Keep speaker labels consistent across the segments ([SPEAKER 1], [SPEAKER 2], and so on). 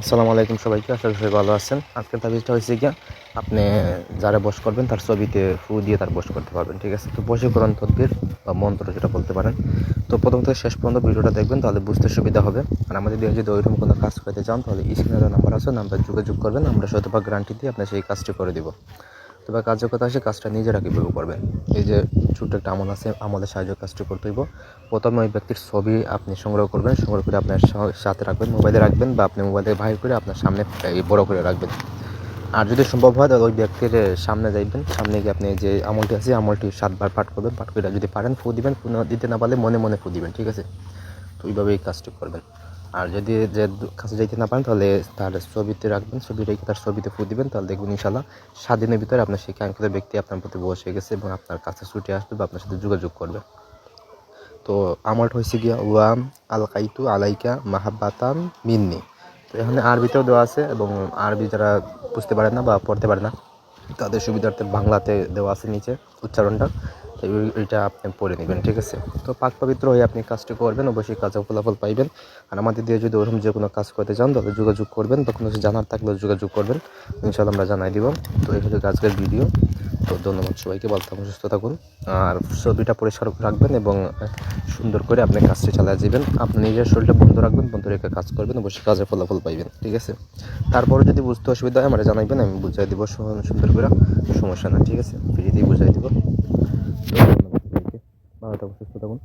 [SPEAKER 1] আসসালামু আলাইকুম সবাইকে, আশা করি সবাই ভালো আছেন। আজকের তাবিজটা হয়েছে গিয়া, আপনি যারা বস করবেন, তার ছবিতে ফু দিয়ে তার বস করতে পারবেন, ঠিক আছে? তো বশীকরণ তদ্বির বা মন্ত্র যেটা বলতে পারেন। তো প্রথম থেকে শেষ পর্যন্ত ভিডিওটা দেখবেন, তাহলে বুঝতে সুবিধা হবে। আর আমাদের দিয়ে যদি ওইরকম কোনো কাজ করতে চান, তাহলে স্ক্রিনের নাম্বার আছে, নাম্বার যোগাযোগ করবেন, আমরা শতভাগ গ্যারান্টি দিয়ে আপনার সেই কাজটি করে দিব। তবে কাজের কথা আসে, কাজটা নিজেরা কীভাবে করবেন এই যে ছোট্ট একটা আমল আছে, আমলের সাহায্যে কাজটি করতে হইব। প্রথমে ওই ব্যক্তির ছবি আপনি সংগ্রহ করবেন, সংগ্রহ করে আপনার সাথে রাখবেন, মোবাইলে রাখবেন বা আপনি মোবাইলে বাইর করে আপনার সামনে বড় করে রাখবেন। আর যদি সম্ভব হয়, তাহলে ওই ব্যক্তির সামনে যাইবেন, সামনে গিয়ে আপনি যে আমলটি আছে আমলটি সাতবার পাঠ করবেন, পাঠ করে যদি পারেন, ফু দিবেন, ফু দিতে না পারলে মনে মনে ফু দিবেন, ঠিক আছে? তো ওইভাবে এই কাজটি করবেন। আর যদি যে কাছে যাইতে না পারেন, তাহলে তার ছবিতে রাখবেন ছবি রেখে তার ছবিতে ফু দিবেন, তাহলে দেখবেন ইনশাল্লাহ সাত দিনের ভিতরে আপনার সেই কাঙ্ক্ষিত ব্যক্তি আপনার প্রতি বসে গেছে এবং আপনার কাছে ছুটে আসবে বা আপনার সাথে যোগাযোগ করবে। তো আমার হয়েছে গিয়া ওয়াম আল কাইতু আলাইকা মাহাব্বাতাম মিন্নি। তো এখানে আরবিতেও দেওয়া আছে এবং আরবি যারা বুঝতে পারে না বা পড়তে পারে না, তাদের সুবিধার্থে বাংলাতে দেওয়া আছে নিচে উচ্চারণটা। ওই- আপনি পড়ে নেবেন, ঠিক আছে? তো পাক পবিত্র হয়ে আপনি কাজটি করবেন, অবশ্যই কাজে ফলাফল পাইবেন। আর আমাদের দিয়ে যদি ওরকম যে কোনো কাজ করতে চান, তাহলে যোগাযোগ করবেন কোনো জানার থাকলেও যোগাযোগ করবেন। ইনশাল্লাহ আমরা জানাই দিব। তো এই হচ্ছে আজকের ভিডিও। তো ধন্যবাদ সবাইকে, ভালো থাকুন, সুস্থ থাকুন। আর ছবিটা পরিষ্কার রাখবেন এবং সুন্দর করে আপনি কাজটি চালিয়ে যাবেন। আপনি নিজের শরীরটা বন্ধ রাখবেন, বন্ধ রেখে কাজ করবেন, অবশ্যই কাজের ফলাফল পাইবেন, ঠিক আছে? তারপরে যদি বুঝতে অসুবিধা হয়, আমরা জানাইবেন, আমি বুঝাই দিব সুন্দর করে, সমস্যা না ঠিক আছে? দিয়ে বুঝাই দিব তো ধন্যবাদ সবাইকে। ভালো থাকুন, সুস্থ থাকুন।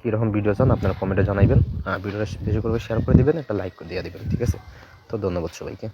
[SPEAKER 1] কীরকম ভিডিও চান আপনারা কমেন্টে জানাইবেন। ভিডিওটা বেশি করে শেয়ার করে দেবেন, একটা লাইক করে দিয়ে দেবেন, ঠিক আছে? তো ধন্যবাদ সবাইকে।